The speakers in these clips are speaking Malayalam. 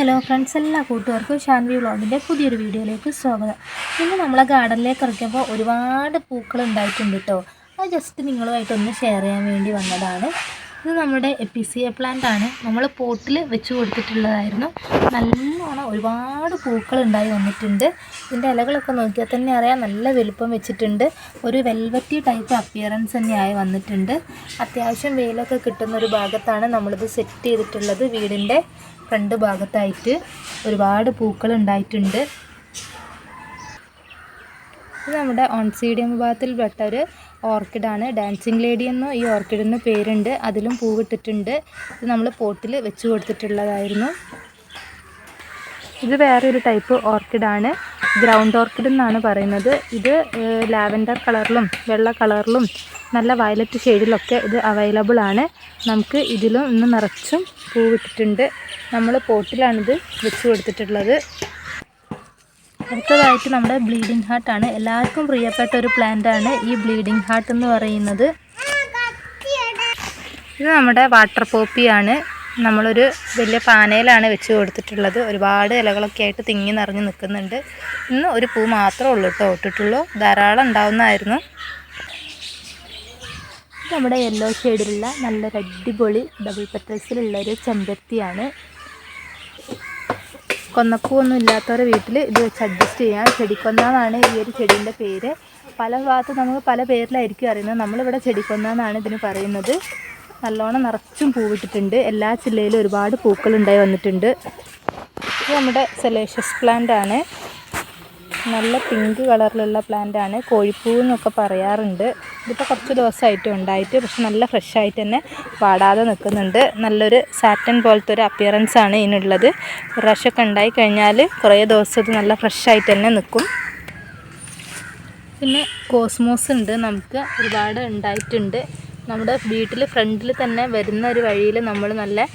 ഹലോ ഫ്രണ്ട്സ് എല്ലാ കൂട്ടുകാർക്കും ഷാൻവി വ്ളോഗിന്റെ പുതിയൊരു വീഡിയോയിലേക്ക് സ്വാഗതം. ഇന്ന് നമ്മളെ ഗാർഡനിലേക്ക് ഇറക്കിയപ്പോൾ ഒരുപാട് പൂക്കൾ ഉണ്ടായിട്ടുണ്ട് കേട്ടോ അത് ജസ്റ്റ് നിങ്ങളുമായിട്ടൊന്ന് ഷെയർ ചെയ്യാൻ വേണ്ടി വന്നതാണ്. ഇത് നമ്മുടെ എപ്പിസിയ പ്ലാന്റ് ആണ്. നമ്മൾ പോട്ടിൽ വെച്ച് കൊടുത്തിട്ടുള്ളതായിരുന്നു. നല്ലോണം ഒരുപാട് പൂക്കൾ ഉണ്ടായി വന്നിട്ടുണ്ട്. ഇതിന്റെ ഇലകളൊക്കെ നോക്കിയാൽ തന്നെ അറിയാം. നല്ല വലുപ്പം വെച്ചിട്ടുണ്ട്. ഒരു വെൽവറ്റി ടൈപ്പ് അപ്പിയറൻസ് തന്നെയായി വന്നിട്ടുണ്ട്. അത്യാവശ്യം വെയിലൊക്കെ കിട്ടുന്ന ഒരു ഭാഗത്താണ് നമ്മളിത് സെറ്റ് ചെയ്തിട്ടുള്ളത്. വീടിന്റെ ഫ്രണ്ട് ഭാഗത്തായിട്ട് ഒരുപാട് പൂക്കൾ ഉണ്ടായിട്ടുണ്ട് ഇത് നമ്മുടെ ഓൺസീഡിയം ഭാഗത്തിൽപ്പെട്ട പെട്ട ഒരു ഓർക്കിഡാണ് ഡാൻസിങ് ലേഡി എന്നോ ഈ ഓർക്കിഡിന് പേരുണ്ട്. അതിലും പൂവിട്ടിട്ടുണ്ട്. ഇത് നമ്മൾ പോട്ടിൽ വെച്ച് കൊടുത്തിട്ടുള്ളതായിരുന്നു. ഇത് വേറൊരു ടൈപ്പ് ഓർക്കിഡാണ് ഗ്രൗണ്ട് ഓർക്കിഡ് എന്നാണ് പറയുന്നത്. ഇത് ലാവൻഡർ കളറിലും വെള്ള കളറിലും നല്ല വയലറ്റ് ഷെയ്ഡിലൊക്കെ ഇത് അവൈലബിൾ ആണ്. നമുക്ക് ഇതിലും ഇന്ന് നിറച്ചും പൂവിട്ടിട്ടുണ്ട്. നമ്മൾ പോട്ടിലാണിത് വെച്ച് കൊടുത്തിട്ടുള്ളത്. അടുത്തതായിട്ട് നമ്മുടെ ബ്ലീഡിംഗ് ഹാർട്ടാണ് എല്ലാവർക്കും പ്രിയപ്പെട്ട ഒരു പ്ലാന്റ് ആണ് ഈ ബ്ലീഡിംഗ് ഹാർട്ട് എന്ന് പറയുന്നത്. ഇത് നമ്മുടെ വാട്ടർ പോപ്പിയാണ് നമ്മളൊരു വലിയ പാനയിലാണ് വെച്ച് കൊടുത്തിട്ടുള്ളത്. ഒരുപാട് ഇലകളൊക്കെ ആയിട്ട് തിങ്ങി നിറഞ്ഞ് നിൽക്കുന്നുണ്ട്. ഇന്ന് ഒരു പൂ മാത്രമേ ഉള്ളൂ കേട്ടോ. ഇട്ടിട്ടുള്ളൂ. ധാരാളം ഉണ്ടാവുന്നതായിരുന്നു. നമ്മുടെ യെല്ലോ ഷെയ്ഡിലുള്ള നല്ലൊരു അടിപൊളി ഡബിൾ പെറ്റൽസിലുള്ള ഒരു ചെമ്പരത്തിയാണ്. കൊന്നപ്പൂവൊന്നും ഇല്ലാത്തവരുടെ വീട്ടിൽ ഇത് വെച്ച് അഡ്ജസ്റ്റ് ചെയ്യാം. ചെടിക്കൊന്ന ഈ ഒരു ചെടീന്റെ പേര്. പല ഭാഗത്ത് നമുക്ക് പല പേരിലായിരിക്കും അറിയുന്നത്. നമ്മളിവിടെ ചെടിക്കൊന്ന എന്നാണ് ഇതിന് പറയുന്നത്. നല്ലോണം നിറച്ചും പൂവിട്ടിട്ടുണ്ട്. എല്ലാ ജില്ലയിലും ഒരുപാട് പൂക്കളുണ്ടായി വന്നിട്ടുണ്ട്. ഇത് നമ്മുടെ സെലേഷ്യസ് പ്ലാന്റ് ആണ്. നല്ല പിങ്ക് കളറിലുള്ള പ്ലാന്റ് ആണ്. കോഴിപ്പൂ എന്നൊക്കെ പറയാറുണ്ട്. ഇതിപ്പോൾ കുറച്ച് ദിവസമായിട്ട് ഉണ്ടായിട്ട് പക്ഷെ നല്ല ഫ്രഷ് ആയിട്ട് തന്നെ വാടാതെ നിൽക്കുന്നുണ്ട്. നല്ലൊരു സാറ്റൻ പോലത്തെ ഒരു അപ്പിയറൻസ് ആണ് ഇതിനുള്ളത്. ഒരു പ്രാവശ്യമൊക്കെ ഉണ്ടായി കഴിഞ്ഞാൽ കുറേ ദിവസം ഇത് നല്ല ഫ്രഷ് ആയിട്ട് തന്നെ നിൽക്കും. പിന്നെ കോസ്മോസ് ഉണ്ട് നമുക്ക്. ഒരുപാട് ഉണ്ടായിട്ടുണ്ട്. നമ്മുടെ വീട്ടിൽ ഫ്രണ്ടിൽ തന്നെ വരുന്ന ഒരു വഴിയിൽ നമ്മൾ നല്ല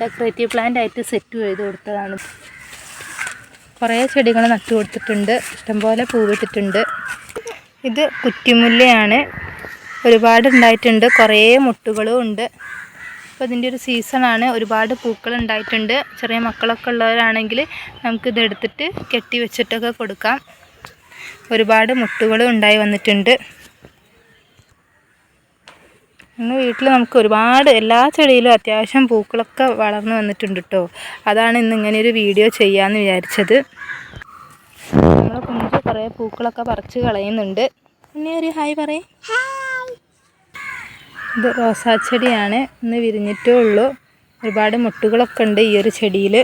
ഡെക്കറേറ്റീവ് പ്ലാന്റ് ആയിട്ട് സെറ്റ് ചെയ്ത് കൊടുത്തതാണ്. കുറേ ചെടികൾ നട്ടു കൊടുത്തിട്ടുണ്ട്. ഇഷ്ടംപോലെ പൂവിട്ടിട്ടുണ്ട് ഇത് കുറ്റിമുല്ലയാണ്. ഒരുപാട് ഉണ്ടായിട്ടുണ്ട്. കുറേ മുട്ടുകളും ഉണ്ട്. അപ്പോൾ ഇതിന്റെ ഒരു സീസണാണ് ഒരുപാട് പൂക്കൾ ഉണ്ടായിട്ടുണ്ട്. ചെറിയ മക്കളൊക്കെ ഉള്ളവരാണെങ്കിൽ നമുക്കിത് എടുത്തിട്ട് കെട്ടി വെച്ചിട്ടൊക്കെ കൊടുക്കാം. ഒരുപാട് മുട്ടുകളും ഉണ്ടായി വന്നിട്ടുണ്ട്. ഇന്ന് വീട്ടിൽ നമുക്ക് ഒരുപാട് എല്ലാ ചെടിയിലും അത്യാവശ്യം പൂക്കളൊക്കെ വളർന്നു വന്നിട്ടുണ്ട് കേട്ടോ അതാണ് ഇന്ന് ഇങ്ങനെ ഒരു വീഡിയോ ചെയ്യാമെന്ന് വിചാരിച്ചത്. നമ്മൾ കുഞ്ഞു കുറേ പൂക്കളൊക്കെ പറിച്ച് കളയുന്നുണ്ട്. പിന്നെ ഒരു ഹായ് പറയേ. ഇത് റോസാ ചെടിയാണ്. ഇന്ന് വിരിഞ്ഞിട്ടേ ഉള്ളൂ. ഒരുപാട് മുട്ടുകളൊക്കെ ഉണ്ട് ഈ ഒരു ചെടിയിൽ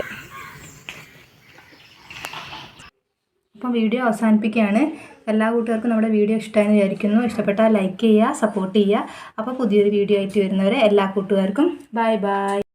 അപ്പം വീഡിയോ അവസാനിപ്പിക്കുകയാണ്. എല്ലാ കൂട്ടുകാർക്കും നമ്മുടെ വീഡിയോ ഇഷ്ടമായെന്ന് വിചാരിക്കുന്നു. ഇഷ്ടപ്പെട്ടാൽ ലൈക്ക് ചെയ്യുക സപ്പോർട്ട് ചെയ്യുക. അപ്പോൾ പുതിയൊരു വീഡിയോ ആയിട്ട് വരുന്നവരെ എല്ലാ കൂട്ടുകാർക്കും ബൈ ബൈ